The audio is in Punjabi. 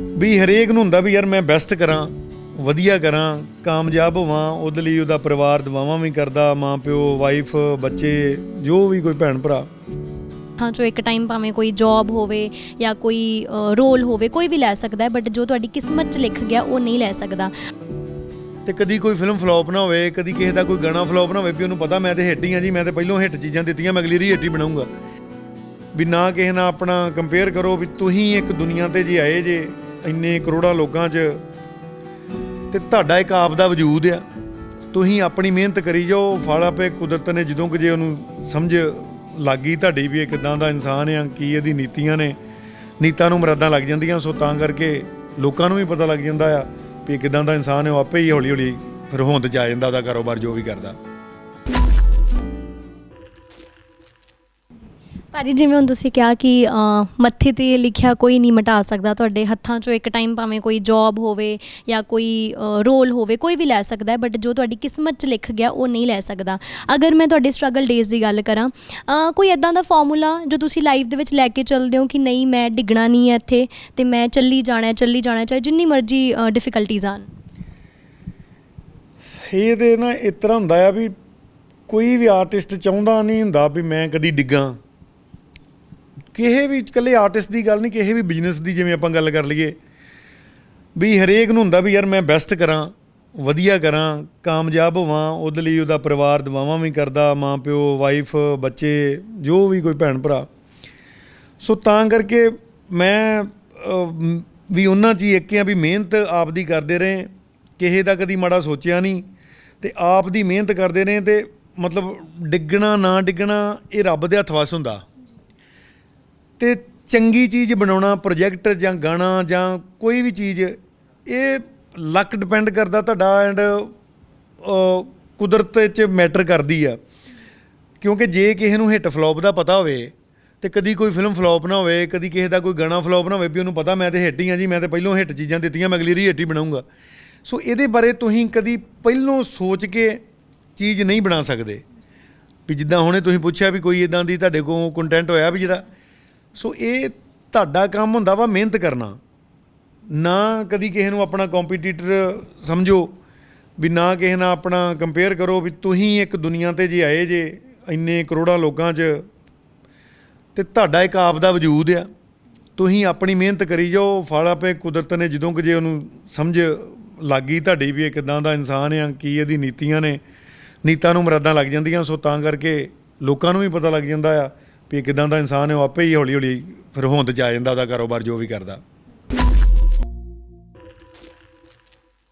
ਵੀ ਹਰੇਕ ਨੂੰ ਹੁੰਦਾ ਵੀ ਯਾਰ ਮੈਂ ਬੈਸਟ ਕਰਾਂ ਵਧੀਆ ਕਰਾਂ ਕਾਮਯਾਬ ਹੋਵਾਂ ਉਹਦੇ ਲਈ ਉਹਦਾ ਪਰਿਵਾਰ ਦਵਾਵਾਂ ਵੀ ਕਰਦਾ ਮਾਂ ਪਿਓ ਵਾਈਫ ਬੱਚੇ ਜੋ ਵੀ ਕੋਈ ਭੈਣ ਭਰਾ। ਥਾਂ ਚੋਂ ਇੱਕ ਟਾਈਮ ਭਾਵੇਂ ਕੋਈ ਜੌਬ ਹੋਵੇ ਜਾਂ ਕੋਈ ਰੋਲ ਹੋਵੇ ਕੋਈ ਵੀ ਲੈ ਸਕਦਾ ਹੈ ਬਟ ਜੋ ਤੁਹਾਡੀ ਕਿਸਮਤ 'ਚ ਲਿਖ ਗਿਆ ਉਹ ਨਹੀਂ ਲੈ ਸਕਦਾ। ਤੇ ਕਦੀ ਕੋਈ ਫਿਲਮ ਫਲॉप ਨਾ ਹੋਵੇ ਕਦੀ ਕਿਸੇ ਦਾ ਕੋਈ ਗਾਣਾ ਫਲॉप ਨਾ ਹੋਵੇ ਵੀ ਉਹਨੂੰ ਪਤਾ ਮੈਂ ਤੇ ਹਿੱਟ ਹੀ ਆ ਜੀ ਮੈਂ ਤੇ ਪਹਿਲੋਂ ਹਿੱਟ ਚੀਜ਼ਾਂ ਦਿੱਤੀਆਂ ਮੈਂ ਅਗਲੀ ਰੀ ਹਿੱਟ ਹੀ ਬਣਾਉਂਗਾ ਵੀ ਨਾ ਕਿਸੇ ਨਾਲ ਆਪਣਾ ਕੰਪੇਅਰ ਕਰੋ ਵੀ ਤੁਸੀਂ ਇੱਕ ਦੁਨੀਆ ਤੇ ਜੇ ਆਏ ਜੇ ਇੰਨੇ ਕਰੋੜਾਂ ਲੋਕਾਂ 'ਚ। ਤੇ ਤੁਹਾਡਾ ਇੱਕ ਆਪ ਦਾ ਵਜੂਦ ਆ। ਤੁਸੀਂ ਆਪਣੀ ਮਿਹਨਤ ਕਰੀ ਜਾਓ, ਫਲ ਆਪੇ ਕੁਦਰਤ ਨੇ ਜਦੋਂ ਕਿ ਜੇ ਉਹਨੂੰ ਸਮਝ ਲੱਗੀ ਤੁਹਾਡੀ ਵੀ ਇਹ ਕਿਦਾਂ ਦਾ ਇਨਸਾਨ ਆ, ਕੀ ਇਹਦੀ ਨੀਤੀਆਂ ਨੇ। ਨੀਤਾਂ ਨੂੰ ਮਰਾਦਾਂ ਲੱਗ ਜਾਂਦੀਆਂ, ਸੋ ਤਾਂ ਕਰਕੇ ਲੋਕਾਂ ਨੂੰ ਵੀ ਪਤਾ ਲੱਗ ਜਾਂਦਾ ਆ ਵੀ ਇਹ ਕਿਦਾਂ ਦਾ ਇਨਸਾਨ ਹੈ ਉਹ ਆਪੇ ਹੀ ਹੌਲੀ ਹੌਲੀ ਫਿਰ ਹੋਂਦ ਜਾ ਜਾਂਦਾ, ਉਹਦਾ ਕਾਰੋਬਾਰ ਜੋ ਵੀ ਕਰਦਾ। ਭਾਜੀ ਜਿਵੇਂ ਹੁਣ ਤੁਸੀਂ ਕਿਹਾ ਕਿ ਅ, ਮੱਥੇ ਤੇ ਲਿਖਿਆ ਕੋਈ ਨਹੀਂ ਮਿਟਾ ਸਕਦਾ ਤੁਹਾਡੇ ਹੱਥਾਂ 'ਚੋਂ ਇੱਕ ਟਾਈਮ ਭਾਵੇਂ ਕੋਈ ਜੌਬ ਹੋਵੇ ਜਾਂ ਕੋਈ ਰੋਲ ਹੋਵੇ ਕੋਈ ਵੀ ਲੈ ਸਕਦਾ ਹੈ ਬਟ ਜੋ ਤੁਹਾਡੀ ਕਿਸਮਤ 'ਚ ਲਿਖ ਗਿਆ ਉਹ ਨਹੀਂ ਲੈ ਸਕਦਾ। ਅਗਰ ਮੈਂ ਤੁਹਾਡੇ ਸਟਰਗਲ ਡੇਜ਼ ਦੀ ਗੱਲ ਕਰਾਂ ਅ, ਕੋਈ ਐਦਾਂ ਦਾ ਫਾਰਮੂਲਾ ਜੋ ਤੁਸੀਂ ਲਾਈਫ ਦੇ ਵਿੱਚ ਲੈ ਕੇ ਚੱਲਦੇ ਹੋ ਕਿ ਨਹੀਂ ਮੈਂ ਡਿੱਗਣਾ ਨਹੀਂ ਹੈ ਇੱਥੇ ਤੇ ਮੈਂ ਚੱਲੀ ਜਾਣਾ ਹੈ ਚੱਲੀ ਜਾਣਾ ਹੈ, ਚਾਹੇ ਜਿੰਨੀ ਮਰਜ਼ੀ ਡਿਫਿਕਲਟੀਜ਼ ਆਣ। ਇਹ ਤੇ ਨਾ ਇਸ ਤਰ੍ਹਾਂ ਹੁੰਦਾ ਆ ਵੀ ਕੋਈ ਵੀ ਆਰਟਿਸਟ ਚਾਹੁੰਦਾ ਨਹੀਂ ਹੁੰਦਾ ਵੀ ਮੈਂ ਕਦੀ ਡਿੱਗਾਂ। ਕਿਸੇ ਵੀ ਇਕੱਲੇ ਆਰਟਿਸਟ ਦੀ ਗੱਲ ਨਹੀਂ ਕਿਸੇ ਵੀ ਬਿਜ਼ਨਸ ਦੀ ਜਿਵੇਂ ਆਪਾਂ ਗੱਲ ਕਰ ਲਈਏ। ਵੀ ਹਰੇਕ ਨੂੰ ਹੁੰਦਾ ਵੀ ਯਾਰ ਮੈਂ ਬੈਸਟ ਕਰਾਂ, ਵਧੀਆ ਕਰਾਂ, ਕਾਮਯਾਬ ਹੋਵਾਂ, ਉਹਦੇ ਲਈ ਉਹਦਾ ਪਰਿਵਾਰ ਦਵਾਵਾਂ ਵੀ ਕਰਦਾ ਮਾਂ ਪਿਓ ਵਾਈਫ ਬੱਚੇ, ਜੋ ਵੀ ਕੋਈ ਭੈਣ ਭਰਾ ਸੋ ਤਾਂ ਕਰਕੇ ਮੈਂ ਵੀ ਉਹਨਾਂ 'ਚ ਹੀ ਇੱਕ ਆ ਵੀ ਮਿਹਨਤ ਆਪ ਦੀ ਕਰਦੇ ਰਹੇ ਕਿਸੇ ਦਾ ਕਦੀ ਮਾੜਾ ਸੋਚਿਆ ਨਹੀਂ ਤੇ ਆਪ ਦੀ ਮਿਹਨਤ ਕਰਦੇ ਰਹੇ ਤੇ ਮਤਲਬ ਡਿੱਗਣਾ, ਨਾ ਡਿੱਗਣਾ, ਇਹ ਰੱਬ ਦੇ ਹੱਥ ਵਸ ਹੁੰਦਾ। ਤੇ ਚੰਗੀ ਚੀਜ਼ ਬਣਾਉਣਾ ਪ੍ਰੋਜੈਕਟ ਜਾਂ ਗਾਣਾ ਜਾਂ ਕੋਈ ਵੀ ਚੀਜ਼, ਇਹ ਲੱਕ ਡਿਪੈਂਡ ਕਰਦਾ ਤੁਹਾਡਾ ਐਂਡ ਕੁਦਰਤ 'ਚ ਮੈਟਰ ਕਰਦੀ ਆ। ਕਿਉਂਕਿ ਜੇ ਕਿਸੇ ਨੂੰ ਹਿੱਟ ਫਲॉप ਦਾ ਪਤਾ ਹੋਵੇ ਤੇ ਕਦੀ ਕੋਈ ਫਿਲਮ ਫਲॉप ਨਾ ਹੋਵੇ, ਕਦੀ ਕਿਸੇ ਦਾ ਕੋਈ ਗਾਣਾ ਫਲॉप ਨਾ ਹੋਵੇ, ਵੀ ਉਹਨੂੰ ਪਤਾ ਮੈਂ ਤੇ ਹਿੱਟ ਹੀ ਆ ਜੀ, ਮੈਂ ਤੇ ਪਹਿਲੋਂ ਹਿੱਟ ਚੀਜ਼ਾਂ ਦਿੱਤੀਆਂ, ਮੈਂ ਅਗਲੀ ਰੀ ਹਿੱਟ ਹੀ ਬਣਾਉਂਗਾ। ਸੋ ਇਹਦੇ ਬਾਰੇ ਤੁਸੀਂ ਕਦੀ ਪਹਿਲੋਂ ਸੋਚ ਕੇ ਚੀਜ਼ ਨਹੀਂ ਬਣਾ ਸਕਦੇ। ਵੀ ਜਿੱਦਾਂ ਹੁਣੇ ਤੁਸੀਂ ਪੁੱਛਿਆ ਵੀ ਕੋਈ ਇਦਾਂ ਦੀ ਤੁਹਾਡੇ ਕੋਲ ਕੰਟੈਂਟ ਹੋਇਆ ਵੀ ਜਿਹੜਾ ਸੋ ਇਹ ਤੁਹਾਡਾ ਕੰਮ ਹੁੰਦਾ ਵਾ ਮਿਹਨਤ ਕਰਨਾ। ਨਾ ਕਦੀ ਕਿਸੇ ਨੂੰ ਆਪਣਾ ਕੰਪੀਟੀਟਰ ਸਮਝੋ ਵੀ ਨਾ ਕਿਸੇ ਨਾਲ ਆਪਣਾ ਕੰਪੇਅਰ ਕਰੋ ਵੀ ਤੁਸੀਂ ਇੱਕ ਦੁਨੀਆ ਤੇ ਜੇ ਆਏ ਜੇ ਇੰਨੇ ਕਰੋੜਾਂ ਲੋਕਾਂ 'ਚ, ਤੇ ਤੁਹਾਡਾ ਇੱਕ ਆਪ ਦਾ ਵਜੂਦ ਆ। ਤੁਸੀਂ ਆਪਣੀ ਮਿਹਨਤ ਕਰੀ ਜਾਓ, ਫਲ ਆਪੇ ਕੁਦਰਤ ਨੇ ਜਦੋਂ ਕਿ ਜੇ ਉਹਨੂੰ ਸਮਝ ਲੱਗੀ ਤੁਹਾਡੀ ਵੀ ਇਹ ਕਿਦਾਂ ਦਾ ਇਨਸਾਨ ਆ, ਕੀ ਇਹਦੀ ਨੀਤੀਆਂ ਨੇ, ਨੀਤਾਂ ਨੂੰ ਮਰਾਦਾਂ ਲੱਗ ਜਾਂਦੀਆਂ, ਸੋ ਤਾਂ ਕਰਕੇ ਲੋਕਾਂ ਨੂੰ ਵੀ ਪਤਾ ਲੱਗ ਜਾਂਦਾ ਆ ਵੀ ਇਹ ਕਿਦਾਂ ਦਾ ਇਨਸਾਨ ਹੈ, ਉਹ ਆਪੇ ਹੀ ਹੌਲੀ ਹੌਲੀ ਫਿਰ ਹੋਂਦ ਚ ਆ ਜਾਂਦਾ, ਉਹਦਾ ਕਾਰੋਬਾਰ ਜੋ ਵੀ ਕਰਦਾ।